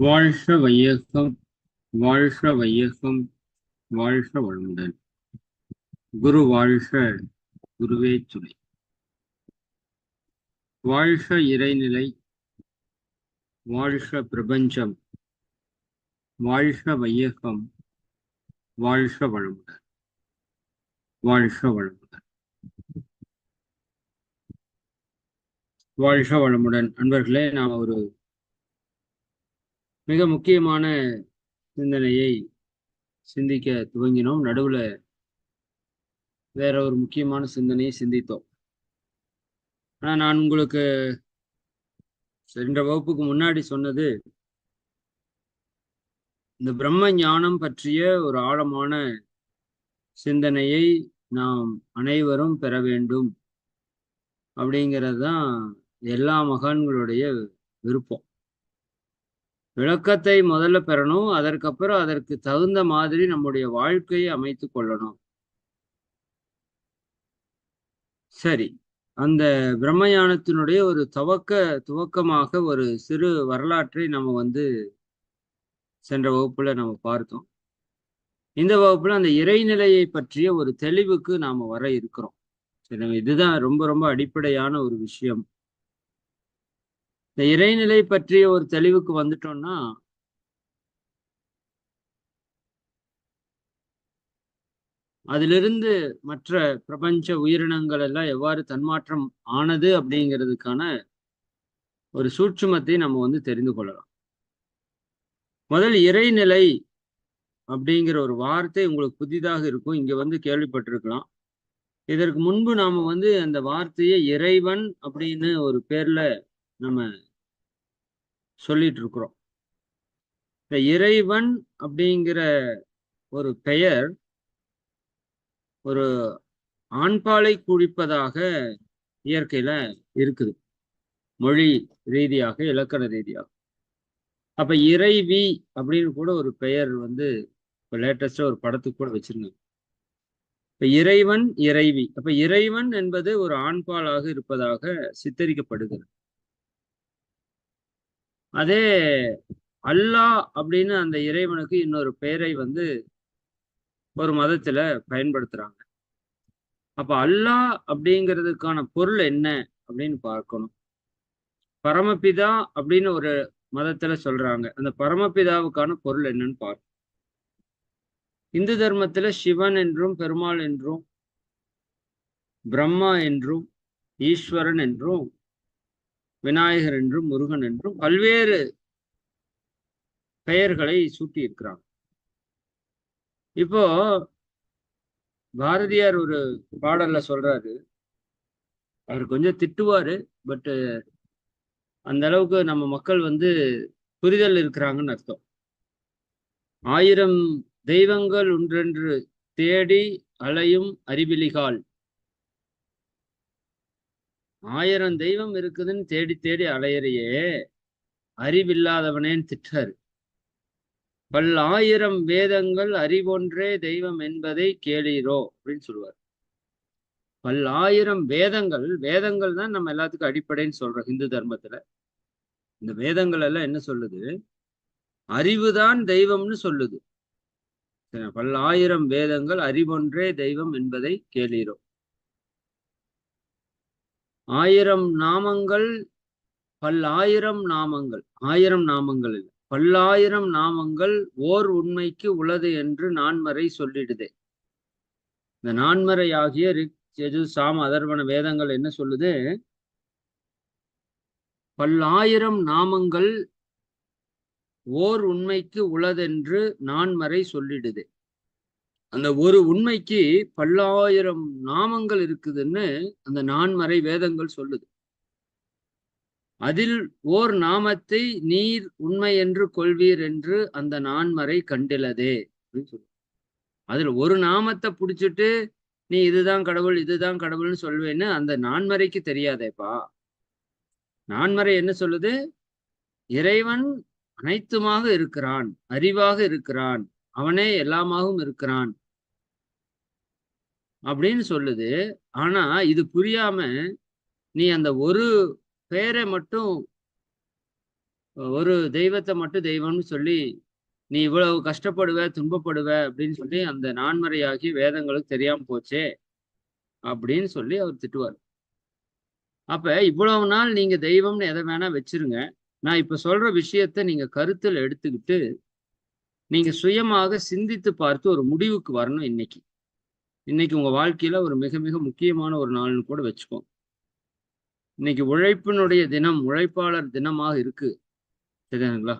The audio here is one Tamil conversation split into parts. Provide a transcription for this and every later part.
வாழ்க வையகம் வாழ்க வையகம் வாழ்க வளமுடன். குரு வாழ்க குருவே துணை. வாழ்க இறைநிலை வாழ்க பிரபஞ்சம் வாழ்க வையகம் வாழ்க வளமுடன். வாழ்க வளமுடன். வாழ்க வளமுடன். அன்பர்களே நாம் ஒரு மிக முக்கியமான சிந்தனையை சிந்திக்க துவங்கினோம். நடுவுல வேற ஒரு முக்கியமான சிந்தனையை சிந்தித்தோம். ஆனா நான் உங்களுக்கு சென்ற வகுப்புக்கு முன்னாடி சொன்னது இந்த பிரம்ம ஞானம் பற்றிய ஒரு ஆழமான சிந்தனையை நாம் அனைவரும் பெற வேண்டும் அப்படிங்கிறது தான் எல்லா மகான்களுடைய விருப்பம். விளக்கத்தை முதல்ல பெறணும். அதற்கப்புறம் அதற்கு தகுந்த மாதிரி நம்முடைய வாழ்க்கையை அமைத்து கொள்ளணும். சரி. அந்த பிரம்மயானத்தினுடைய ஒரு துவக்க துவக்கமாக ஒரு சிறு வரலாற்றை நம்ம வந்து சென்ற வகுப்புல நம்ம பார்த்தோம். இந்த வகுப்புல அந்த இறைநிலையை பற்றிய ஒரு தெளிவுக்கு நாம வர இருக்கிறோம். இதுதான் ரொம்ப ரொம்ப அடிப்படையான ஒரு விஷயம். இந்த இறைநிலை பற்றிய ஒரு தெளிவுக்கு வந்துட்டோம்னா அதிலிருந்து மற்ற பிரபஞ்ச உயிரினங்கள் எல்லாம் எவ்வாறு தன்மாற்றம் ஆனது அப்படிங்கிறதுக்கான ஒரு சூட்சுமத்தை நம்ம வந்து தெரிந்து கொள்ளலாம். முதல் இறைநிலை அப்படிங்கிற ஒரு வார்த்தை உங்களுக்கு புதிதாக இருக்கும். இங்க வந்து கேள்விப்பட்டிருக்கலாம். இதற்கு முன்பு நாம வந்து அந்த வார்த்தையை இறைவன் அப்படின்னு ஒரு பேர்ல நம்ம சொல்லிட்டு இருக்கிறோம் இந்த இறைவன் அப்படிங்கிற ஒரு பெயர் ஒரு ஆண்பாலை குழிப்பதாக இயற்கையில இருக்குது. மொழி ரீதியாக இலக்கண ரீதியாக. அப்ப இறைவி அப்படின்னு கூட ஒரு பெயர் வந்து இப்போ லேட்டஸ்டா ஒரு படத்துக்கு கூட வச்சிருந்தாங்க. இப்ப இறைவன் இறைவி. அப்ப இறைவன் என்பது ஒரு ஆண்பாலாக இருப்பதாக சித்தரிக்கப்படுகிறது. அதே அல்லாஹ் அப்படின்னு அந்த இறைவனுக்கு இன்னொரு பெயரை வந்து ஒரு மதத்துல பயன்படுத்துறாங்க. அப்ப அல்லாஹ் அப்படிங்கிறதுக்கான பொருள் என்ன அப்படின்னு பார்க்கணும். பரமபிதா அப்படின்னு ஒரு மதத்துல சொல்றாங்க. அந்த பரமபிதாவுக்கான பொருள் என்னன்னு பார்க்கணும் இந்து தர்மத்துல சிவன் என்றும் பெருமாள் என்றும் பிரம்மா என்றும் ஈஸ்வரன் என்றும் விநாயகர் என்றும் முருகன் என்றும் பல்வேறு பெயர்களை சூட்டி இருக்கிறாங்க இப்போ பாரதியார் ஒரு பாடல்ல சொல்றாரு. அவர் கொஞ்சம் திட்டுவாரு பட் அந்த அளவுக்கு நம்ம மக்கள் வந்து புரிதல் இருக்கிறாங்கன்னு அர்த்தம். ஆயிரம் தெய்வங்கள் ஒன்றென்று தேடி அலையும் அறிவிலிகால். ஆயிரம் தெய்வம் இருக்குதுன்னு தேடி தேடி அலையறையே. அறிவில்லாதவனேன்னு திட்டாரு. பல்லாயிரம் வேதங்கள் அறிவொன்றே தெய்வம் என்பதை கேளீரோ அப்படின்னு சொல்லுவார். பல்லாயிரம் வேதங்கள் வேதங்கள் தான் நம்ம எல்லாத்துக்கும் அடிப்படைன்னு சொல்றோம் இந்து தர்மத்துல. இந்த வேதங்கள் எல்லாம் என்ன சொல்லுது? அறிவுதான் தெய்வம்னு சொல்லுது. பல்லாயிரம் வேதங்கள் அறிவொன்றே தெய்வம் என்பதை கேளீரோ. ஆயிரம் நாமங்கள் பல்லாயிரம் நாமங்கள். ஆயிரம் நாமங்கள் இல்லை. பல்லாயிரம் நாமங்கள் ஓர் உண்மைக்கு உள்ளது என்று நான்மறை சொல்லிடுதே. இந்த நான்மறை ஆகிய ரிக் செஜு சாம அதர்வன வேதங்கள் என்ன சொல்லுது? பல்லாயிரம் நாமங்கள் ஓர் உண்மைக்கு உளதென்று நான்மறை சொல்லிடுதே. அந்த ஒரு உண்மைக்கு பல்லாயிரம் நாமங்கள் இருக்குதுன்னு அந்த நான்மறை வேதங்கள் சொல்லுது. அதில் ஓர் நாமத்தை நீர் உண்மை என்று கொள்வீர் என்று அந்த நான்மறை கண்டிலதே அப்படின்னு சொல்லு அதுல ஒரு நாமத்தை புடிச்சிட்டு நீ இதுதான் கடவுள் இதுதான் கடவுள்னு சொல்வேன்னு அந்த நான்மறைக்கு தெரியாதேப்பா. நான்மறை என்ன சொல்லுது? இறைவன் அனைத்துமாக இருக்கிறான் அறிவாக இருக்கிறான். அவனே எல்லாமாகவும் இருக்கிறான். அப்படின்னு சொல்லுது. ஆனா இது புரியாம நீ அந்த ஒரு பேரை மட்டும் ஒரு தெய்வத்தை மட்டும் தெய்வம்னு சொல்லி நீ இவ்வளவு கஷ்டப்படுவ துன்பப்படுவ அப்படின்னு சொல்லி அந்த நான்மறையாகி வேதங்களுக்கு தெரியாம போச்சே அப்படின்னு சொல்லி அவர் திட்டுவார். அப்ப இவ்வளவு நாள் நீங்க தெய்வம்னு எதை வேணா வச்சிருங்க. நான் இப்ப சொல்ற விஷயத்த நீங்க கருத்தில் எடுத்துக்கிட்டு நீங்க சுயமாக சிந்தித்து பார்த்து ஒரு முடிவுக்கு வரணும் இன்னைக்கு. இன்னைக்கு உங்க வாழ்க்கையில ஒரு மிக மிக முக்கியமான ஒரு நாள்னு கூட வச்சுக்கோங்க இன்னைக்கு உழைப்பினுடைய தினம் உழைப்பாளர் தினமாக இருக்கு. தெரியுதுங்களா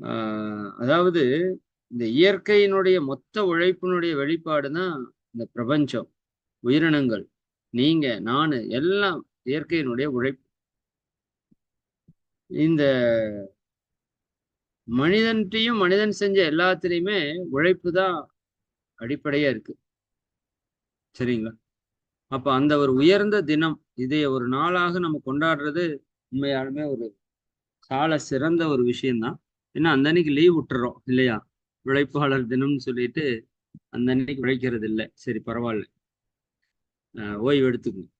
ஆஹ் அதாவது இந்த இயற்கையினுடைய மொத்த உழைப்பினுடைய வெளிப்பாடு தான் இந்த பிரபஞ்சம் உயிரினங்கள் நீங்க நானு எல்லாம் இயற்கையினுடைய உழைப்பு. இந்த மனிதன்ட்டையும் மனிதன் செஞ்ச எல்லாத்துலேயுமே உழைப்பு தான் அடிப்படையா இருக்கு. சரிங்களா? அப்ப அந்த ஒரு உயர்ந்த தினம் இதை ஒரு நாளாக நம்ம கொண்டாடுறது உண்மையாலுமே ஒரு சால சிறந்த ஒரு விஷயம்தான். ஏன்னா அந்த அன்னைக்கு லீவ் விட்டுறோம் இல்லையா? உழைப்பாளர் தினம்னு சொல்லிட்டு அந்த அன்னைக்கு உழைக்கிறது இல்லை சரி பரவாயில்ல. ஓய்வு எடுத்துக்கணும்.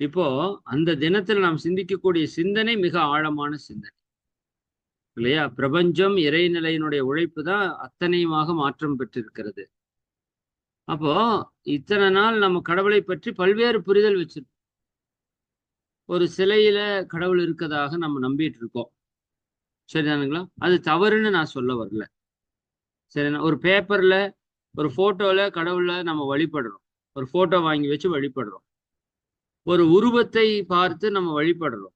இப்போ அந்த தினத்தில் நாம் சிந்திக்கக்கூடிய சிந்தனை மிக ஆழமான சிந்தனை. இல்லையா? பிரபஞ்சம் இறைநிலையினுடைய உழைப்பு தான் அத்தனையுமாக மாற்றம் பெற்றிருக்கிறது. அப்போ இத்தனை நாள் நம்ம கடவுளை பற்றி பல்வேறு புரிதல் வச்சிருக்கோம். ஒரு சிலையில கடவுள் இருக்கதாக நம்ம நம்பிட்டு இருக்கோம். சரிதானுங்களா அது தவறுன்னு நான் சொல்ல வரல. சரிண்ணா ஒரு பேப்பர்ல ஒரு போட்டோல கடவுளை நம்ம வழிபடுறோம். ஒரு போட்டோ வாங்கி வச்சு வழிபடுறோம். ஒரு உருவத்தை பார்த்து நம்ம வழிபடுறோம்.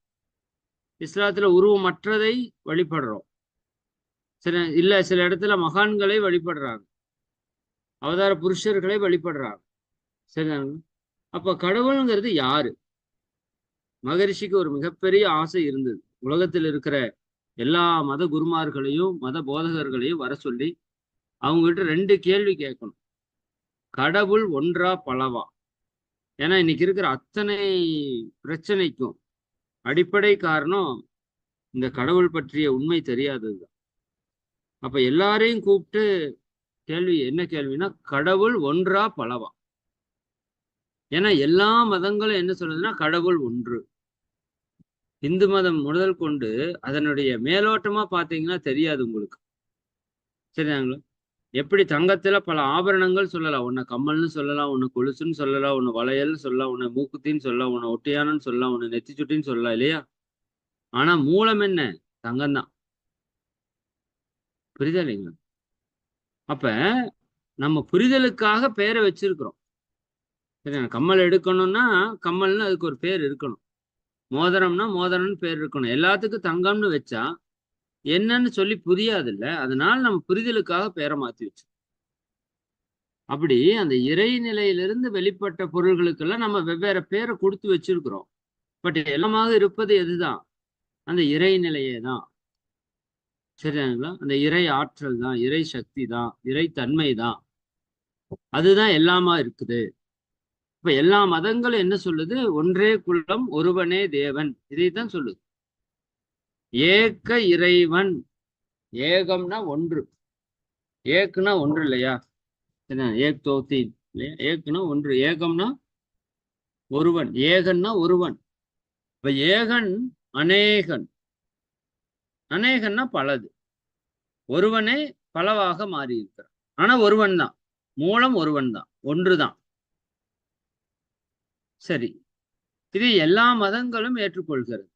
இஸ்லாத்துல உருவமற்றதை வழிபடுறோம். சில இல்ல சில இடத்துல மகான்களை வழிபடுறாங்க. அவதார புருஷர்களை வழிபடுறாங்க. சரிதானுங்க அப்ப கடவுளுங்கிறது யாரு? மகரிஷிக்கு ஒரு மிகப்பெரிய ஆசை இருந்தது. உலகத்தில் இருக்கிற எல்லா மத குருமார்களையும் மத போதகர்களையும் வர சொல்லி அவங்ககிட்ட ரெண்டு கேள்வி கேட்கணும். கடவுள் ஒன்றா பலவா? ஏன்னா இன்னைக்கு இருக்கிற அத்தனை பிரச்சனைக்கும் அடிப்படை காரணம் இந்த கடவுள் பற்றிய உண்மை தெரியாததுதான். அப்ப எல்லாரையும் கூப்பிட்டு கேள்வி என்ன கேள்வினா கடவுள் ஒன்றா பலவா? ஏன்னா எல்லா மதங்களும் என்ன சொல்றதுன்னா கடவுள் ஒன்று. இந்து மதம் முதல் கொண்டு அதனுடைய மேலோட்டமா பாத்தீங்கன்னா தெரியாது உங்களுக்கு. சரிதாங்களா? எப்படி தங்கத்துல பல ஆபரணங்கள் சொல்லலாம். உன்னை கம்மல்னு சொல்லலாம் உன்னை கொலுசுன்னு சொல்லலாம் உன்னை வளையல்னு சொல்லலாம் உன்னை மூக்குத்தின்னு சொல்லலாம் உன்னை ஒட்டியானன்னு சொல்லலாம் உன்னை நெத்தி சுட்டின்னு சொல்லலாம் இல்லையா? ஆனா மூலம் என்ன? தங்கம் தான். புரிதல் இல்லைங்களா? அப்ப நம்ம புரிதலுக்காக பேரை வச்சிருக்கிறோம். சரி கம்மல் எடுக்கணும்னா கம்மல்னு அதுக்கு ஒரு பேர் இருக்கணும். மோதிரம்னா மோதிரம்னு பேர் இருக்கணும். எல்லாத்துக்கும் தங்கம்னு வச்சா என்னன்னு சொல்லி புரியாது இல்ல அதனால நம்ம புரிதலுக்காக பேரை மாத்தி வச்சோம் அப்படி அந்த இறைநிலையிலிருந்து வெளிப்பட்ட பொருள்களுக்கெல்லாம் நம்ம வெவ்வேறு பேரை கொடுத்து வச்சிருக்கிறோம். பட் எல்லாமாக இருப்பது எதுதான்? அந்த இறைநிலையே தான். சரிங்களா அந்த இறை ஆற்றல் தான் இறை சக்தி தான் இறை தன்மை தான். அதுதான் எல்லாமா இருக்குது. இப்ப எல்லா மதங்களும் என்ன சொல்லுது? ஒன்றே குலம் ஒருவனே தேவன். இதைத்தான் சொல்லுது. ஏக்க இறைவன். ஏகம்னா ஒன்று. ஏக்குனா ஒன்று இல்லையா? என்ன ஏக் தோத்தி இல்லையா? ஏக்குனா ஒன்று. ஏகம்னா ஒருவன். ஏகன்னா ஒருவன். இப்ப ஏகன் அநேகன். அநேகன்னா பலது. ஒருவனே பலவாக மாறி இருக்கிறான் ஆனா ஒருவன் தான். மூலம் ஒருவன் தான். ஒன்றுதான் சரி. இது எல்லா மதங்களும் ஏற்றுக்கொள்கிறது.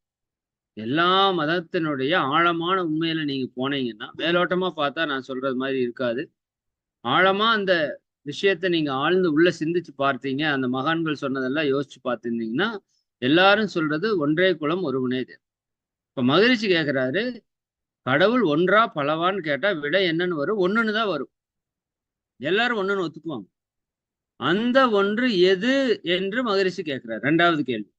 எல்லா மதத்தினுடைய ஆழமான உண்மையில நீங்க போனீங்கன்னா மேலோட்டமா பார்த்தா நான் சொல்றது மாதிரி இருக்காது. ஆழமா அந்த விஷயத்த நீங்க ஆழ்ந்து உள்ள சிந்திச்சு பார்த்தீங்க அந்த மகான்கள் சொன்னதெல்லாம் யோசிச்சு பார்த்துருந்தீங்கன்னா எல்லாரும் சொல்றது ஒன்றே குலம் ஒருவனே தேவன். இப்ப மகிழ்ச்சி கேட்கிறாரு கடவுள் ஒன்றா பலவான்னு கேட்டா விட என்னன்னு வரும் ஒண்ணுன்னு தான் வரும். எல்லாரும் ஒண்ணுன்னு ஒத்துக்குவாங்க. அந்த ஒன்று எது என்று மகரிஷி கேட்கிறார் ரெண்டாவது கேள்வி.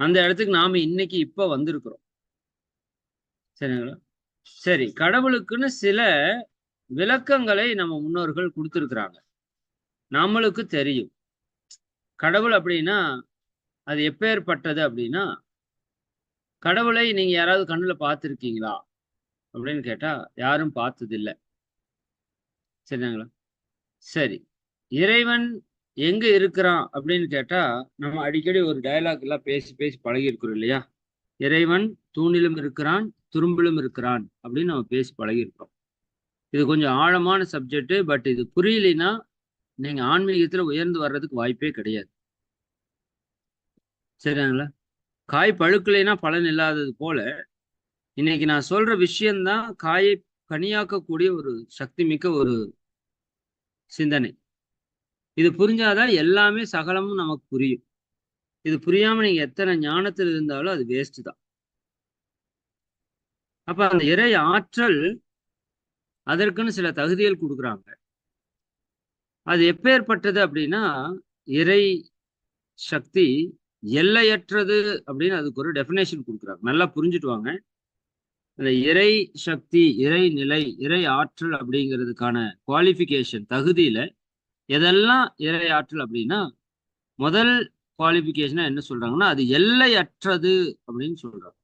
அந்த இடத்துக்கு நாம இன்னைக்கு இப்ப வந்திருக்கிறோம். சரிங்களா? சரி கடவுளுக்குன்னு சில விளக்கங்களை நம்ம முன்னோர்கள் கொடுத்துருக்குறாங்க. நம்மளுக்கு தெரியும். கடவுள் அப்படின்னா அது எப்பேற்பட்டது அப்படின்னா கடவுளை நீங்க யாராவது கண்ணுல பார்த்துருக்கீங்களா? அப்படின்னு கேட்டா யாரும் பார்த்ததில்லை. சரிங்களா? சரி இறைவன் எங்க இருக்கிறான் அப்படின்னு கேட்டா நம்ம அடிக்கடி ஒரு டயலாக் எல்லாம் பேசி பேசி பழகி இருக்கிறோம் இல்லையா? இறைவன் தூணிலும் இருக்கிறான் துரும்பிலும் இருக்கிறான் அப்படின்னு நம்ம பேசி பழகியிருக்கோம் இது கொஞ்சம் ஆழமான சப்ஜெக்ட் பட் இது புரியலைன்னா நீங்க ஆன்மீகத்துல உயர்ந்து வர்றதுக்கு வாய்ப்பே கிடையாது. சரிங்களா? காய் பழுக்கலைன்னா பலன் இல்லாதது போல இன்னைக்கு நான் சொல்ற விஷயம்தான் காயை கனியாக்கக்கூடிய ஒரு சக்தி மிக்க ஒரு சிந்தனை. இது புரிஞ்சாதான் எல்லாமே சகலமும் நமக்கு புரியும். இது புரியாம நீங்க எத்தனை ஞானத்தில் இருந்தாலும் அது வேஸ்ட் தான். அப்ப அந்த இறை ஆற்றல் அதற்குன்னு சில தகுதிகள் கொடுக்குறாங்க. அது எப்பேற்பட்டது அப்படின்னா இறை சக்தி எல்லையற்றது அப்படின்னு அதுக்கு ஒரு டெஃபினேஷன் கொடுக்குறாங்க. நல்லா புரிஞ்சுட்டு வாங்க. அந்த இறை சக்தி இறை நிலை இறை ஆற்றல் அப்படிங்கிறதுக்கான குவாலிஃபிகேஷன் தகுதியில எதெல்லாம் இறை ஆற்றல் அப்படின்னா முதல் குவாலிஃபிகேஷனா என்ன சொல்றாங்கன்னா அது எல்லையற்றது அப்படின்னு சொல்றாங்க.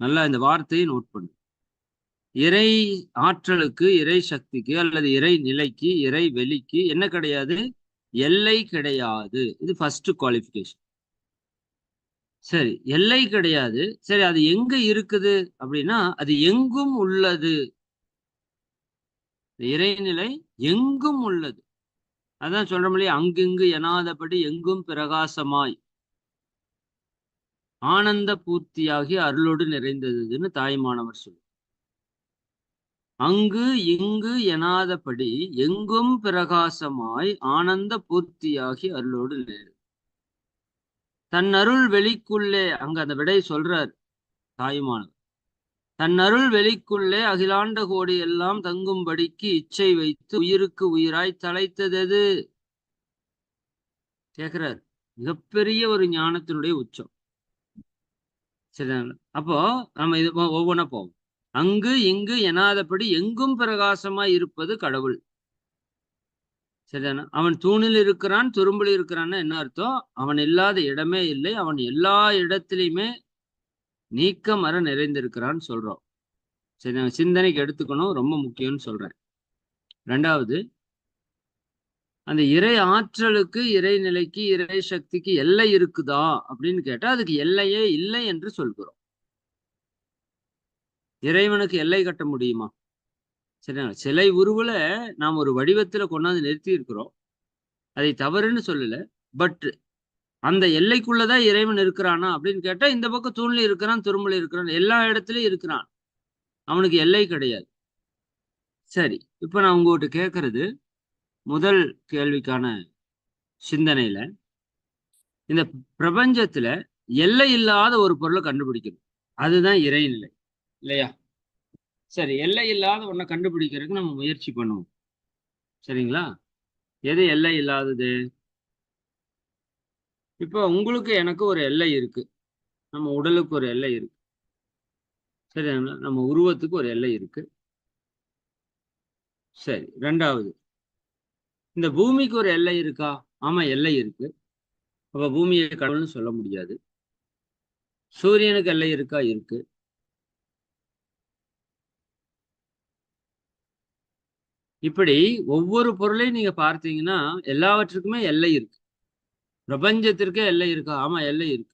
நல்லா இந்த வார்த்தையை நோட் பண்ணு. இறை ஆற்றலுக்கு இறை சக்திக்கு அல்லது இறை நிலைக்கு இறை வெளிக்கு என்ன கிடையாது? எல்லை கிடையாது. இது ஃபர்ஸ்ட் குவாலிஃபிகேஷன் சரி எல்லை கிடையாது. சரி அது எங்க இருக்குது அப்படின்னா அது எங்கும் உள்ளது. இறைநிலை எங்கும் உள்ளது. அதான் சொல்றோம்லையே அங்கிங்கு எனாதபடி எங்கும் பிரகாசமாய். ஆனந்த பூர்த்தியாகி அருளோடு நிறைந்ததுன்னு தாய்மானவர் சொல்லு அங்கு இங்கு எனாதபடி எங்கும் பிரகாசமாய் ஆனந்த பூர்த்தியாகி அருளோடு நிறைந்தது தன் அருள் வெளிக்குள்ளே அங்க அந்த விடை சொல்றார் தாய்மானவர். தன் அருள் வெளிக்குள்ளே அகிலாண்ட கோடி எல்லாம் தங்கும்படிக்கு இச்சை வைத்து உயிருக்கு உயிராய் தலைத்தது கேக்குறார். மிகப்பெரிய ஒரு ஞானத்தினுடைய உச்சம். சரிதாங்களா அப்போ நம்ம இது ஒவ்வொன்றா போவோம். அங்கு இங்கு எனாதபடி எங்கும் பிரகாசமாய் இருப்பது கடவுள். சரிதானா? அவன் தூணில் இருக்கிறான் துரும்பில் இருக்கிறான்னு என்ன அர்த்தம்? அவன் இல்லாத இடமே இல்லை. அவன் எல்லா இடத்திலையுமே நீக்க மர நிறைந்திருக்கிறான்னு சொல்றோம். சரி நான் சிந்தனைக்கு எடுத்துக்கணும். ரொம்ப முக்கியம்னு சொல்றேன். ரெண்டாவது அந்த இறை ஆற்றலுக்கு இறை நிலைக்கு இறை சக்திக்கு எல்லை இருக்குதா அப்படின்னு கேட்டா அதுக்கு எல்லையே இல்லை என்று சொல்கிறோம். இறைவனுக்கு எல்லை கட்ட முடியுமா? சரிங்களா சிலை உருவுல நாம் ஒரு வடிவத்துல கொண்டாந்து நிறுத்தி இருக்கிறோம் அதை தவறுன்னு சொல்லல. பட் அந்த எல்லைக்குள்ளதான் இறைவன் இருக்கிறானா அப்படின்னு கேட்டா இந்த பக்கம் தூண்ல இருக்கிறான் துரும்புல இருக்கிறான் எல்லா இடத்துலயும் இருக்கிறான். அவனுக்கு எல்லை கிடையாது. சரி இப்ப நான் உங்ககிட்ட கேட்கறது முதல் கேள்விக்கான சிந்தனையில இந்த பிரபஞ்சத்துல எல்லை இல்லாத ஒரு பொருளை கண்டுபிடிக்கணும். அதுதான் இறைநிலை இல்லையா? சரி எல்லை இல்லாத ஒன்றை கண்டுபிடிக்கிறதுக்கு நம்ம முயற்சி பண்ணுவோம். சரிங்களா? எது எல்லை இல்லாதது? இப்போ உங்களுக்கு எனக்கு ஒரு எல்லை இருக்கு. நம்ம உடலுக்கு ஒரு எல்லை இருக்கு. சரி நம்ம உருவத்துக்கு ஒரு எல்லை இருக்கு. சரி ரெண்டாவது. இந்த பூமிக்கு ஒரு எல்லை இருக்கா? ஆமா எல்லை இருக்கு. அப்ப பூமியை கடவுள்னு சொல்ல முடியாது. சூரியனுக்கு எல்லை இருக்கா? இருக்கு. இப்படி ஒவ்வொரு பொருளையும் நீங்க பார்த்தீங்கன்னா எல்லாவற்றுக்குமே எல்லை இருக்கு. பிரபஞ்சத்திற்கே எல்லை இருக்கா? ஆமா எல்லை இருக்கு.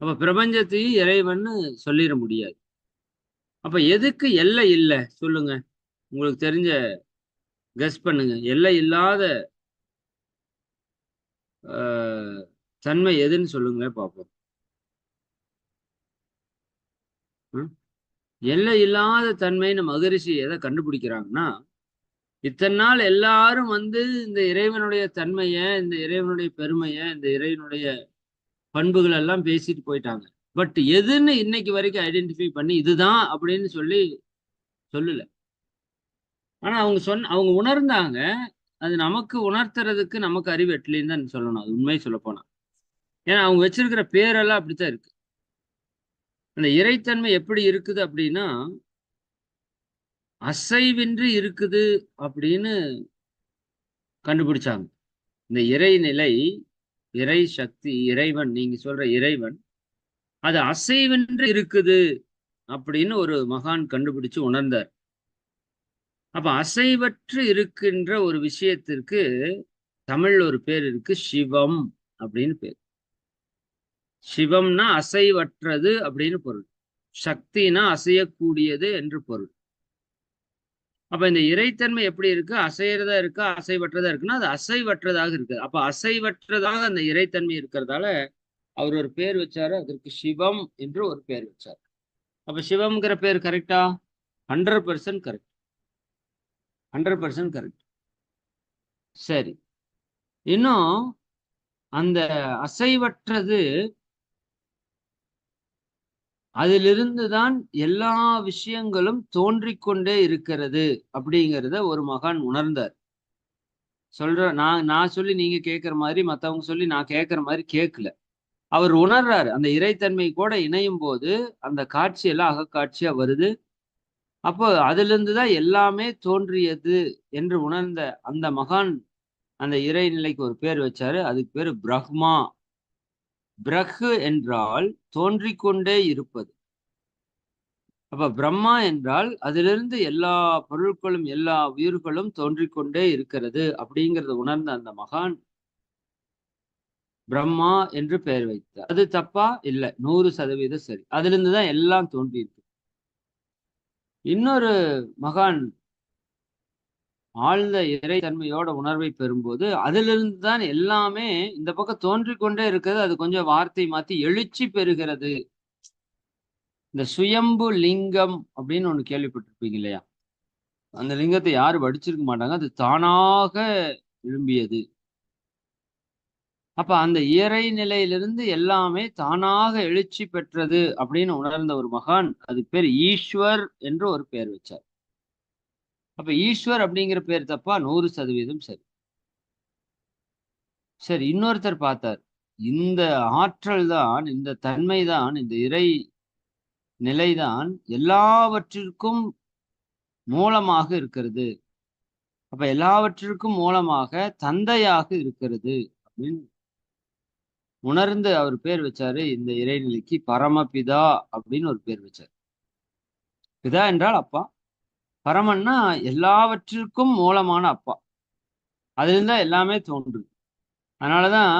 அப்ப பிரபஞ்சத்தையும் இறைவன்னு சொல்லிட முடியாது. அப்ப எதுக்கு எல்லை இல்லை? சொல்லுங்க. உங்களுக்கு தெரிஞ்ச கெஸ் பண்ணுங்க. எல்லை இல்லாத தன்மை எதுன்னு சொல்லுங்களேன் பார்ப்போம். எல்லை இல்லாத தன்மைன்னு மகரிஷி எதை கண்டுபிடிக்கிறாங்கன்னா இத்தனை நாள் எல்லாரும் வந்து இந்த இறைவனுடைய தன்மைய இந்த இறைவனுடைய பெருமைய இந்த இறைவனுடைய பண்புகள் எல்லாம் பேசிட்டு போயிட்டாங்க. பட் எதுன்னு இன்னைக்கு வரைக்கும் ஐடென்டிஃபை பண்ணி இதுதான் அப்படின்னு சொல்லி சொல்லல. ஆனா அவங்க சொன்ன அவங்க உணர்ந்தாங்க அது நமக்கு உணர்த்துறதுக்கு நமக்கு அறிவு எட்டலின்னு தான் சொல்லணும். அது உண்மையை சொல்ல போனா. ஏன்னா அவங்க வச்சிருக்கிற பேரெல்லாம் அப்படித்தான் இருக்கு. அந்த இறைத்தன்மை எப்படி இருக்குது அப்படின்னா அசைவின்றி இருக்குது அப்படின்னு கண்டுபிடிச்சாங்க. இந்த இறைநிலை இறை சக்தி இறைவன் நீங்க சொல்ற இறைவன் அது அசைவின்றி இருக்குது அப்படின்னு ஒரு மகான் கண்டுபிடிச்சு உணர்ந்தார். அப்ப அசைவற்று இருக்கின்ற ஒரு விஷயத்திற்கு தமிழ் ஒரு பேர் இருக்கு சிவம் அப்படின்னு பேர். சிவம்னா அசைவற்றது அப்படின்னு பொருள். சக்தினா அசையக்கூடியது என்று பொருள். அப்ப இந்த இறைத்தன்மை எப்படி இருக்கு? அசையறதா இருக்கா? அசைவற்றதா இருக்குன்னா அது அசைவற்றதாக இருக்கு அப்ப அசைவற்றதாக அந்த இறைத்தன்மை இருக்கிறதால அவர் ஒரு பேர் வச்சாரு. அதற்கு சிவம் என்று ஒரு பேர் வச்சார். அப்ப சிவம்ங்கிற பேர் கரெக்டா hundred percent correct hundred percent correct சரி. இன்னும் அந்த அசைவற்றது அதிலிருந்து தான் எல்லா விஷயங்களும் தோன்றிக்கொண்டே இருக்கிறது அப்படிங்கிறத ஒரு மகான் உணர்ந்தார். சொல்ற நான் நான் சொல்லி நீங்க கேட்குற மாதிரி மற்றவங்க சொல்லி நான் கேட்குற மாதிரி கேட்கல அவர் உணர்றாரு அந்த இறைத்தன்மை கூட இணையும் போது அந்த காட்சியெல்லாம் அகக்காட்சியா வருது. அப்போ அதிலிருந்து தான் எல்லாமே தோன்றியது என்று உணர்ந்த அந்த மகான் அந்த இறைநிலைக்கு ஒரு பேர் வச்சாரு அதுக்கு பேர் பிரஹ்மா பிரஹு என்றால் தோன்றிக்கொண்டே இருப்பது. அப்ப பிரம்மா என்றால் அதிலிருந்து எல்லா பொருட்களும் எல்லா உயிர்களும் தோன்றிக்கொண்டே இருக்கிறது அப்படிங்கறத உணர்ந்த அந்த மகான் பிரம்மா என்று பெயர் வைத்தார். அது தப்பா? இல்லை. நூறு சதவீதம் சரி. அதுலேருந்து தான் எல்லாம் தோன்றியிருக்கு. இன்னொரு மகான் ஆழ்ந்த இறைத்தன்மையோட உணர்வை பெறும்போது அதிலிருந்து தான் எல்லாமே இந்த பக்கம் தோன்றிக்கொண்டே இருக்கிறது. அது கொஞ்சம் வார்த்தை மாத்தி எழுச்சி பெறுகிறது. இந்த சுயம்பு லிங்கம் அப்படின்னு ஒண்ணு கேள்விப்பட்டிருப்பீங்க இல்லையா? அந்த லிங்கத்தை யாரும் வடிச்சிருக்க மாட்டாங்க? அது தானாக எழும்பியது. அப்ப அந்த இயறை நிலையிலிருந்து எல்லாமே தானாக எழுச்சி பெற்றது அப்படின்னு உணர்ந்த ஒரு மகான் அதுக்கு பேர் ஈஸ்வர் என்று ஒரு பெயர் வச்சார். அப்ப ஈஸ்வர் அப்படிங்கிற பேர் தப்பா நூறு சதவீதம் சரி. சரி இன்னொருத்தர் பார்த்தார். இந்த ஆற்றல் தான் இந்த தன்மை தான் இந்த இறை நிலைதான் எல்லாவற்றிற்கும் மூலமாக இருக்கிறது. அப்ப எல்லாவற்றிற்கும் மூலமாக தந்தையாக இருக்கிறது அப்படின்னு உணர்ந்து அவர் பேர் வச்சாரு இந்த இறைநிலைக்கு பரமபிதா அப்படின்னு ஒரு பேர் வச்சார். பிதா என்றால் அப்பா. பரமன்னா எல்லாவற்றிற்கும் மூலமான அப்பா. அதிலிருந்தா எல்லாமே தோன்றுது அதனாலதான்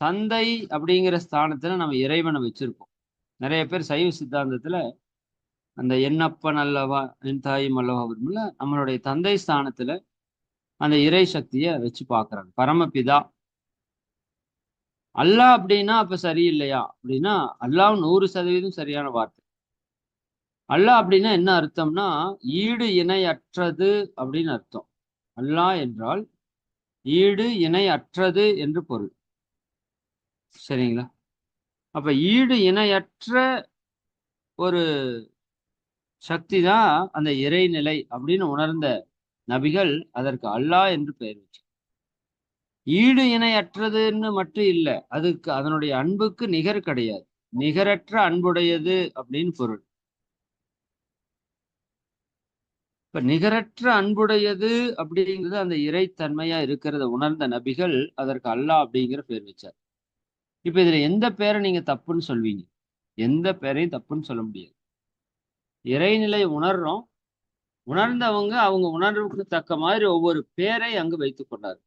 தந்தை அப்படிங்கிற ஸ்தானத்துல நம்ம இறைவனை வச்சிருக்கோம். நிறைய பேர் சைவ சித்தாந்தத்துல அந்த என்னப்பன் அல்லவா என் தாயும் அல்லவா வரும்ல நம்மளுடைய தந்தை ஸ்தானத்துல அந்த இறை சக்தியை வச்சு பார்க்குறாங்க பரமபிதா. அல்லாஹ் அப்படின்னா அப்ப சரியில்லையா? அப்படின்னா அல்லாஹ் நூறு சதவீதம் சரியான வார்த்தை. அல்லாஹ் அப்படின்னா என்ன அர்த்தம்னா ஈடு இணையற்றது அப்படின்னு அர்த்தம். அல்லாஹ் என்றால் ஈடு இணையற்றது என்று பொருள். சரிங்களா? அப்ப ஈடு இணையற்ற ஒரு சக்தி தான் அந்த இறைநிலை அப்படின்னு உணர்ந்த நபிகள் அதற்கு அல்லாஹ் என்று பெயர் வச்சு ஈடு இணையற்றதுன்னு மட்டும் இல்லை அதுக்கு அதனுடைய அன்புக்கு நிகர் கிடையாது. நிகரற்ற அன்புடையது அப்படின்னு பொருள். இப்ப நிகரற்ற அன்புடையது அப்படிங்கிறது அந்த இறைத்தன்மையா இருக்கிறத உணர்ந்த நபிகள் அதற்கு அல்லா அப்படிங்கிற பேர் வச்சார். இப்ப இதுல எந்த பேரை நீங்க தப்புன்னு சொல்வீங்க? எந்த பேரையும் தப்புன்னு சொல்ல முடியாது. இறைநிலை உணர்றோம். உணர்ந்தவங்க அவங்க உணர்வுக்கு தக்க மாதிரி ஒவ்வொரு பேரை அங்கு வைத்து கொண்டார்.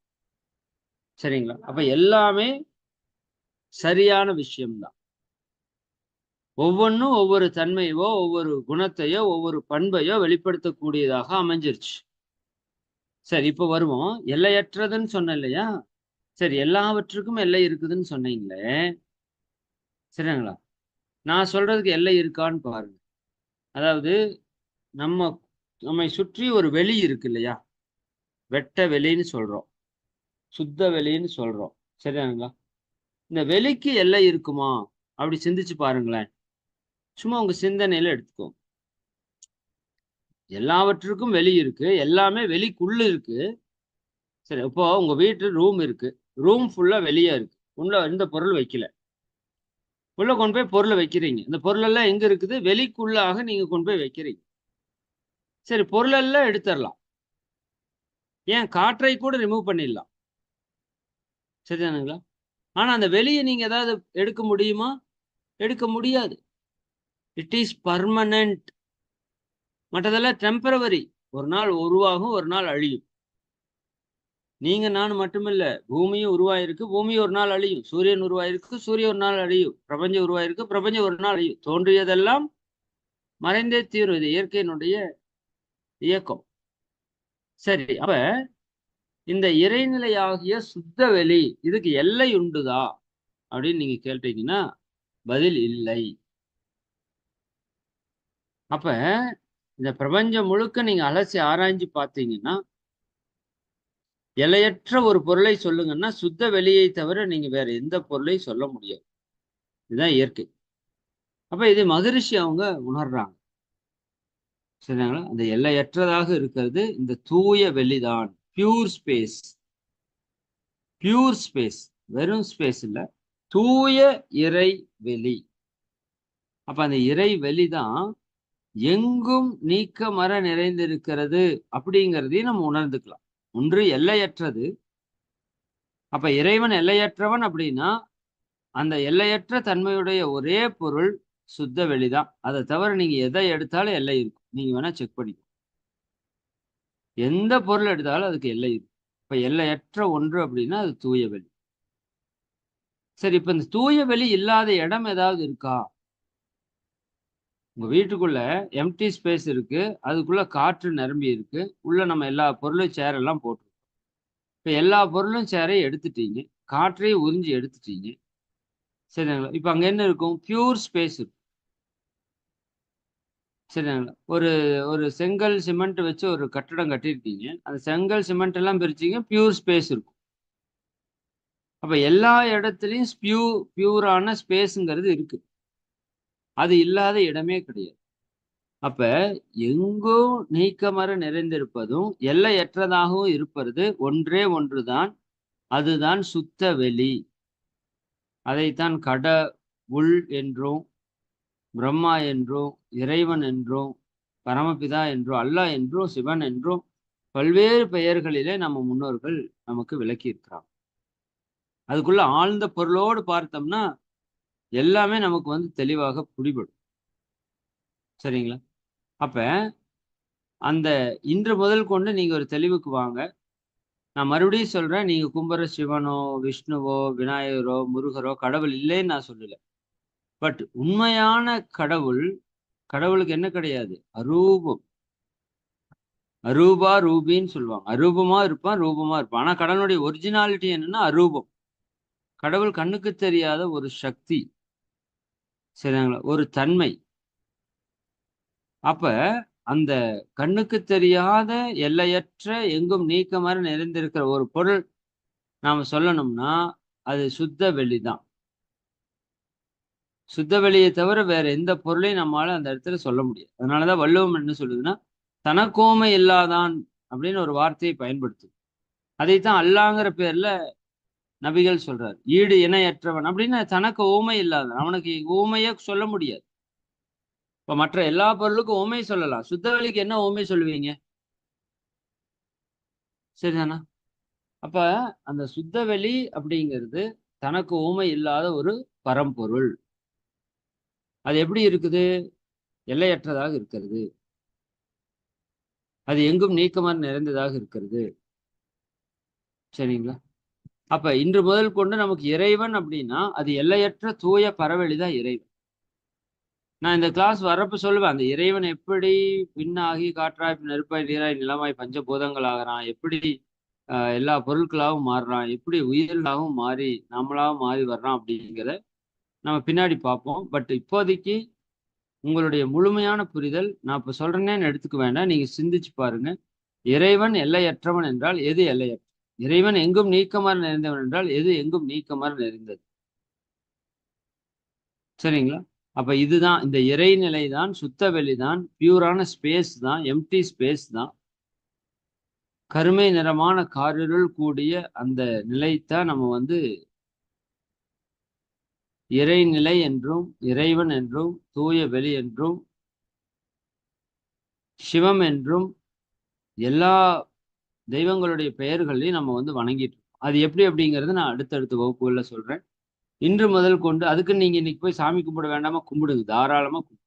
சரிங்களா? அப்ப எல்லாமே சரியான விஷயம்தான். ஒவ்வொன்றும் ஒவ்வொரு தன்மையோ ஒவ்வொரு குணத்தையோ ஒவ்வொரு பண்பையோ வெளிப்படுத்தக்கூடியதாக அமைஞ்சிருச்சு. சரி இப்போ வருவோம். எல்லையற்றதுன்னு சொன்னேன் இல்லையா? சரி எல்லாவற்றுக்கும் எல்லை இருக்குதுன்னு சொன்னீங்களே. சரிங்களா? நான் சொல்றதுக்கு எல்லை இருக்கான்னு பாருங்க. அதாவது நம்ம நம்மை சுற்றி ஒரு வெளி இருக்கு இல்லையா? வெட்ட வெளின்னு சொல்றோம். சுத்த வெளின்னு சொல்றோம். சரியாங்களா இந்த வெளிக்கு எல்லை இருக்குமா? அப்படி சிந்திச்சு பாருங்களேன். சும்மா உங்க சிந்தனையில எடுத்துக்கோ. எல்லாவற்றுக்கும் வெளி இருக்கு. எல்லாமே வெளிக்குள்ள இருக்கு. சரி இப்போ உங்க வீட்டு ரூம் இருக்கு. ரூம் ஃபுல்லா வெளியே இருக்கு. உள்ள எந்த பொருள் வைக்கல? உள்ள கொண்டு போய் பொருளை வைக்கிறீங்க. இந்த பொருள் எல்லாம் எங்க இருக்குது? வெளிக்குள்ளாக நீங்க கொண்டு போய் வைக்கிறீங்க. சரி பொருள் எல்லாம் எடுத்துடலாம். ஏன்? காற்றை கூட ரிமூவ் பண்ணிடலாம். சரிதானுங்களா? ஆனா அந்த வெளியே நீங்க ஏதாவது எடுக்க முடியுமா? எடுக்க முடியாது. இட் இஸ் பர்மனன்ட் மற்றதெல்லாம் டெம்பரவரி ஒரு நாள் உருவாகும் ஒரு நாள் அழியும். நீங்க நான் மட்டுமில்ல பூமியும் உருவாயிருக்கு பூமி ஒரு நாள் அழியும். சூரியன் உருவாயிருக்கு சூரியன் ஒரு நாள் அழியும். பிரபஞ்சம் உருவாயிருக்கு பிரபஞ்சம் ஒரு நாள் அழியும். தோன்றியதெல்லாம் மறைந்தே தீரும். இது இயற்கையினுடைய இயக்கம். சரி அப்ப இந்த இறைநிலையாகிய சுத்த வெளி இதுக்கு எல்லை உண்டுதா? அப்படின்னு நீங்க கேட்டீங்கன்னா பதில் இல்லை. அப்ப இந்த பிரபஞ்சம் முழுக்க நீங்க அலசி ஆராய்ஞ்சு பார்த்தீங்கன்னா எல்லையற்ற ஒரு பொருளை சொல்லுங்கன்னா சுத்த வெளியை தவிர நீங்க வேற எந்த பொருளையும் சொல்ல முடியாது. இதுதான் இயற்கை. அப்ப இது மகரிஷி அவங்க உணர்றாங்க. சரிங்களா? அந்த எல்லையற்றதாக இருக்கிறது இந்த தூய வெளிதான். பியூர் ஸ்பேஸ் பியூர் ஸ்பேஸ் வெறும் ஸ்பேஸ் இல்ல. தூய இறை வெளி. அப்ப அந்த இறை வெளிதான் எங்கும் நீக்க மர நிறைந்திருக்கிறது அப்படிங்கிறதையும் நம்ம உணர்ந்துக்கலாம். ஒன்று எல்லையற்றது. அப்ப இறைவன் எல்லையற்றவன் அப்படின்னா அந்த எல்லையற்ற தன்மையுடைய ஒரே பொருள் சுத்த வெளிதான் அதை தவிர நீங்க எதை எடுத்தாலும் எல்லை இருக்கும். நீங்க வேணா செக் பண்ணிக்கோ எந்த பொருள் எடுத்தாலும் அதுக்கு எல்லை இருக்கும் இப்ப எல்லையற்ற ஒன்று அப்படின்னா அது தூய வெளி. சரி இப்ப இந்த தூய வெளி இல்லாத இடம் ஏதாவது இருக்கா? உங்கள் வீட்டுக்குள்ள எம்டி ஸ்பேஸ் இருக்கு. அதுக்குள்ள காற்று நிரம்பி இருக்கு. உள்ளே நம்ம எல்லா பொருளும் சேரெல்லாம் போட்டிருக்கோம். இப்போ எல்லா பொருளும் சேரையும் எடுத்துட்டீங்க. காற்றையும் உறிஞ்சி எடுத்துட்டீங்க. சரிங்களா? இப்போ அங்கே என்ன இருக்கும்? பியூர் ஸ்பேஸ் இருக்கும். சரிங்களா? ஒரு ஒரு செங்கல் சிமெண்ட் வச்சு ஒரு கட்டடம் கட்டியிருக்கீங்க. அந்த செங்கல் சிமெண்ட் எல்லாம் பிரிச்சீங்க பியூர் ஸ்பேஸ் இருக்கும். அப்போ எல்லா இடத்துலையும் பியூ பியூரான ஸ்பேஸுங்கிறது இருக்குது அது இல்லாத இடமே கிடையாது. அப்ப எங்கும் நீக்கமர நிறைந்திருப்பதும் எல்லையற்றதாகவும் இருப்பது ஒன்றே ஒன்றுதான். அதுதான் சுத்த வெளி. அதைத்தான் கட உள் என்றும் பிரம்மா என்றும் இறைவன் என்றும் பரமபிதா என்றும் அல்லாஹ் என்றும் சிவன் என்றும் பல்வேறு பெயர்களிலே நம்ம முன்னோர்கள் நமக்கு விளக்கி இருக்கிறாங்க அதுக்குள்ள ஆழ்ந்த பொருளோடு பார்த்தோம்னா எல்லாமே நமக்கு வந்து தெளிவாக பிடிபடும் சரிங்களா? அப்ப அந்த இன்று முதல் கொண்டு நீங்க ஒரு தெளிவுக்கு வாங்க. நான் மறுபடியும் சொல்றேன் நீங்க கும்பர சிவனோ விஷ்ணுவோ விநாயகரோ முருகரோ கடவுள் இல்லைன்னு நான் சொல்லல. பட் உண்மையான கடவுள் கடவுளுக்கு என்ன கிடையாது? அரூபம். அரூபா ரூபின்னு சொல்லுவாங்க. அரூபமா இருப்பான் ரூபமா இருப்பான். ஆனா கடவுளுடைய ஒரிஜினாலிட்டி என்னன்னா அரூபம். கடவுள் கண்ணுக்கு தெரியாத ஒரு சக்தி. சரிங்களா? ஒரு தன்மை. அப்ப அந்த கண்ணுக்கு தெரியாத எல்லையற்ற எங்கும் நீக்கமாக நிறைந்திருக்கிற ஒரு பொருள் நாம சொல்லணும்னா அது சுத்த வெளி தான். சுத்த வெளியை தவிர வேற எந்த பொருளையும் நம்மளால அந்த இடத்துல சொல்ல முடியாது. அதனாலதான் வள்ளுவம் என்ன சொல்லுதுன்னா தனக்கோமை இல்லாதான் அப்படின்னு ஒரு வார்த்தையை பயன்படுத்தும் அதைத்தான் அல்லாங்கிற பேர்ல நபிகள் சொல்றாரு ஈடு இணையற்றவன் அப்படின்னு தனக்கு ஊமை இல்லாதவன் அவனுக்கு ஊமையே சொல்ல முடியாது. இப்ப மற்ற எல்லா பொருளுக்கும் ஊமை சொல்லலாம். சுத்தவெளிக்கு என்ன ஊமை சொல்லுவீங்க? சரிதானா? அப்ப அந்த சுத்தவெளி அப்படிங்கிறது தனக்கு ஊமை இல்லாத ஒரு பரம்பொருள். அது எப்படி இருக்குது? எல்லையற்றதாக இருக்கிறது. அது எங்கும் நீக்கமாக நிறைந்ததாக இருக்கிறது. சரிங்களா? அப்ப இன்று முதல் கொண்டு நமக்கு இறைவன் அப்படின்னா அது எல்லையற்ற தூய பரவெளிதான் இறைவன். நான் இந்த கிளாஸ் வரப்ப சொல்லுவேன் அந்த இறைவன் எப்படி பின்னாகி காற்றாய் நெருப்பாய் நீராய் நிலமாய் பஞ்சபூதங்கள் ஆகிறான் எப்படி எல்லா பொருட்களாகவும் மாறுறான் எப்படி உயிர்களாகவும் மாறி நம்மளாகவும் மாறி வர்றான் அப்படிங்கிறத நம்ம பின்னாடி பார்ப்போம். பட் இப்போதைக்கு உங்களுடைய முழுமையான புரிதல் நான் இப்போ சொல்றேன்னு எடுத்துக்க வேண்டாம். நீங்க சிந்திச்சு பாருங்க. இறைவன் எல்லையற்றவன் என்றால் எது எல்லையற்ற இறைவன் எங்கும் நீக்கமாறு நிறைந்தவன் என்றால் எது எங்கும் நீக்கமாறு நிறைந்தது? சரிங்களா? அப்ப இதுதான் இந்த இறைநிலை தான் சுத்த வெளி தான் பியூரான ஸ்பேஸ் தான் எம்டி ஸ்பேஸ் தான். கருமை நிறமான காரிருள் கூடிய அந்த நிலைத்தான் நம்ம வந்து இறைநிலை என்றும் இறைவன் என்றும் தூய வெளி என்றும் சிவம் என்றும் எல்லா தெய்வங்களுடைய பெயர்களையும் நம்ம வந்து வணங்கிட்டு இருக்கோம். அது எப்படி அப்படிங்கிறது நான் அடுத்தடுத்த வகுப்புகளில் சொல்றேன். இன்று முதல் கொண்டு அதுக்கு நீங்க இன்னைக்கு போய் சாமி கும்பிட வேண்டாமா? கும்பிடுங்க. தாராளமா கும்பிடு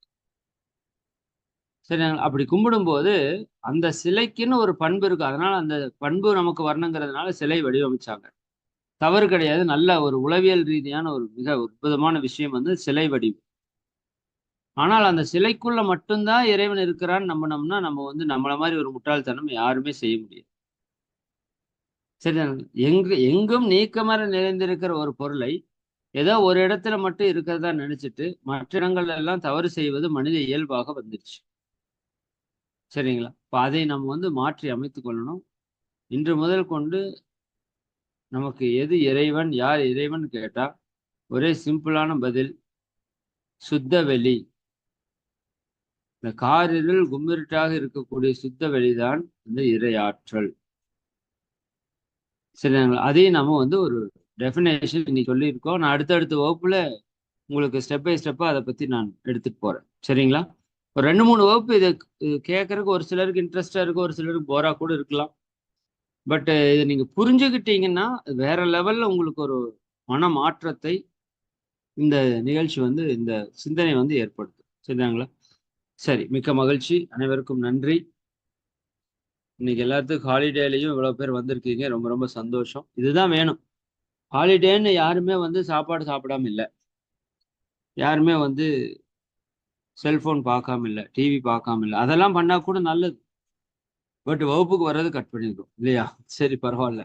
சரி அப்படி கும்பிடும்போது அந்த சிலைக்குன்னு ஒரு பண்பு இருக்கு. அதனால அந்த பண்பு நமக்கு வரணுங்கிறதுனால சிலை வடிவமைச்சாங்க. தவறு கிடையாது. நல்ல ஒரு உளவியல் ரீதியான ஒரு மிக அற்புதமான விஷயம் வந்து சிலை வடிவு ஆனால் அந்த சிலைக்குள்ள மட்டும்தான் இறைவன் இருக்கிறான்னு நம்பினோம்னா நம்ம வந்து நம்மள மாதிரி ஒரு முட்டாள்தனம் யாருமே செய்ய முடியாது. சரி எங்கு எங்கும் நீக்கமர நிறைந்திருக்கிற ஒரு பொருளை ஏதோ ஒரு இடத்துல மட்டும் இருக்கிறதா நினைச்சிட்டு மற்ற இடங்கள்ல எல்லாம் தவறு செய்வது மனித இயல்பாக வந்துருச்சு. சரிங்களா? இப்போ அதை நம்ம வந்து மாற்றி அமைத்து கொள்ளணும். இன்று முதல் கொண்டு நமக்கு எது இறைவன் யார் இறைவன் கேட்டா ஒரே சிம்பிளான பதில் சுத்த வெளி. இந்த காரிருள் கும்மிருட்டாக இருக்கக்கூடிய சுத்த வெளிதான் இந்த இறை ஆற்றல் சரிங்களா அதையும் நம்ம வந்து ஒரு டெஃபினேஷன் இன்னைக்கு சொல்லியிருக்கோம். நான் அடுத்தடுத்த வகுப்புல உங்களுக்கு ஸ்டெப் பை ஸ்டெப்பாக அதை பற்றி நான் எடுத்துகிட்டு போகிறேன் சரிங்களா? ஒரு ரெண்டு மூணு வகுப்பு இதை கேட்கறதுக்கு ஒரு சிலருக்கு இன்ட்ரெஸ்டாக இருக்கும் ஒரு சிலருக்கு போரா கூட இருக்கலாம். பட் இதை நீங்கள் புரிஞ்சுக்கிட்டீங்கன்னா வேற லெவலில் உங்களுக்கு ஒரு மன மாற்றத்தை இந்த நிகழ்ச்சி வந்து இந்த சிந்தனை வந்து ஏற்படுத்தும். சரிதாங்களா? சரி மிக்க மகிழ்ச்சி. அனைவருக்கும் நன்றி. இன்னைக்கு எல்லாத்துக்கும் ஹாலிடேலையும் இவ்வளோ பேர் வந்திருக்கீங்க. ரொம்ப ரொம்ப சந்தோஷம். இதுதான் வேணும். ஹாலிடேன்னு யாருமே வந்து சாப்பாடு சாப்பிடாம இல்லை. யாருமே வந்து செல்ஃபோன் பார்க்காம இல்லை. டிவி பார்க்காம இல்லை. அதெல்லாம் பண்ணால் கூட நல்லது. பட் வகுப்புக்கு வர்றது கட் பண்ணிருக்கோம். இல்லையா? சரி பரவாயில்ல.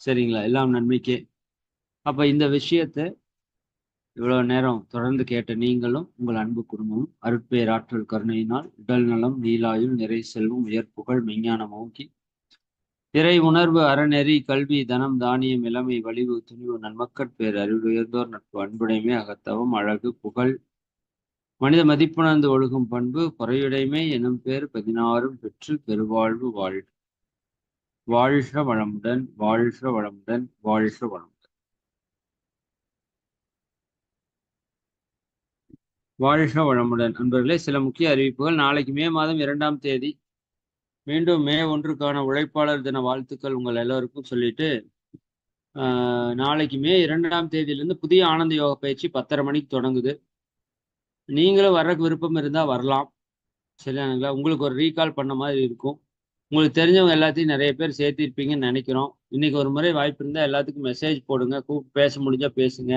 சரிங்களா? எல்லாம் நன்மைக்கே. அப்போ இந்த விஷயத்தை இவ்வளவு நேரம் தொடர்ந்து கேட்ட நீங்களும் உங்கள் அன்பு குடும்பமும் அருட்பேராற்றல் கருணையினால் உடல் நலம் நீலாயுள் நிறை செல்வம் உயர்ப்புகள் விஞ்ஞானம் நோக்கி இறை உணர்வு அறநெறி கல்வி தனம் தானியம் இளமை வலிவு துணிவு நன்மக்கட் பேர் அறிவுயர்ந்தோர் நட்பு அன்புடைமை அகத்தவம் அழகு புகழ் மனித மதிப்புணர்ந்து ஒழுகும் பண்பு குறையுடைமை எனும் பேர் பதினாறும் பெற்று பெருவாழ்வு வாழ் வாழ்க வளமுடன் வாழ்க வளமுடன் வாழ்க வளம் வாழ்க வளமுடன். நண்பர்களே சில முக்கிய அறிவிப்புகள். நாளைக்கு மே மாதம் இரண்டாம் தேதி மீண்டும் மே ஒன்றுக்கான உழைப்பாளர் தின வாழ்த்துக்கள் உங்கள் எல்லோருக்கும் சொல்லிட்டு நாளைக்கு மே இரண்டாம் தேதியிலிருந்து புதிய ஆனந்த யோக பயிற்சி பத்தரை மணிக்கு தொடங்குது. நீங்களும் வர்றக்கு விருப்பம் இருந்தால் வரலாம். சரியானுங்களா உங்களுக்கு ஒரு ரீகால் பண்ண மாதிரி இருக்கும். உங்களுக்கு தெரிஞ்சவங்க எல்லாத்தையும் நிறைய பேர் சேர்த்திருப்பீங்கன்னு நினைக்கிறோம். இன்னைக்கு ஒரு முறை வாய்ப்பு இருந்தால் எல்லாத்துக்கும் மெசேஜ் போடுங்க. கூப்பிட்டு பேச முடிஞ்சால் பேசுங்க.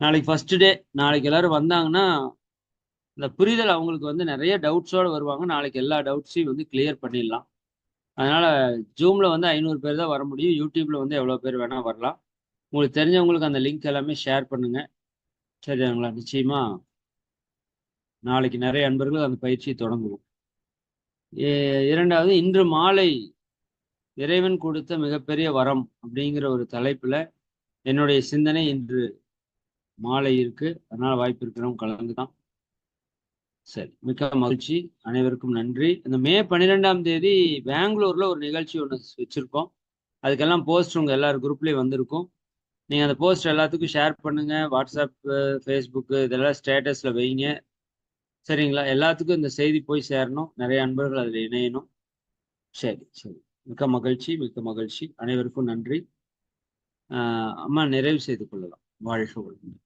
நாளைக்கு ஃபர்ஸ்ட் டே நாளைக்கு எல்லாரும் வந்தாங்கன்னா இந்த புரிதல் அவங்களுக்கு வந்து நிறைய டவுட்ஸோடு வருவாங்க. நாளைக்கு எல்லா டவுட்ஸையும் வந்து கிளியர் பண்ணிடலாம். அதனால் ஜூமில் வந்து ஐநூறு பேர் தான் வர முடியும். யூடியூப்பில் வந்து எவ்வளோ பேர் வேணால் வரலாம். உங்களுக்கு தெரிஞ்சவங்களுக்கு அந்த லிங்க் எல்லாமே ஷேர் பண்ணுங்கள் சரிங்களா நிச்சயமாக நாளைக்கு நிறைய அன்பர்கள் அந்த பயிற்சியை தொடங்குவோம். இரண்டாவது இன்று மாலை இறைவன் கொடுத்த மிகப்பெரிய வரம் அப்படிங்கிற ஒரு தலைப்பில் என்னுடைய சிந்தனை இன்று மாலை இருக்குது அதனால் வாய்ப்பு இருக்கிறவங்க கலந்துதான் சரி மிக்க மகிழ்ச்சி. அனைவருக்கும் நன்றி. இந்த மே பன்னிரெண்டாம் தேதி பெங்களூர்ல ஒரு நிகழ்ச்சி ஒன்று வச்சிருக்கோம். அதுக்கெல்லாம் போஸ்ட் உங்க எல்லார் குரூப்லேயும் வந்திருக்கும். நீங்கள் அந்த போஸ்ட் எல்லாத்துக்கும் ஷேர் பண்ணுங்க. வாட்ஸ்அப் ஃபேஸ்புக்கு இதெல்லாம் ஸ்டேட்டஸில் வைங்க. சரிங்களா? எல்லாத்துக்கும் இந்த செய்தி போய் சேரணும். நிறைய அன்பர்கள் அதில் இணையணும். சரி சரி. மிக்க மகிழ்ச்சி மிக்க மகிழ்ச்சி. அனைவருக்கும் நன்றி. அம்மா நிறைவு செய்து கொள்ளலாம். வாழ்க வளமுடன்.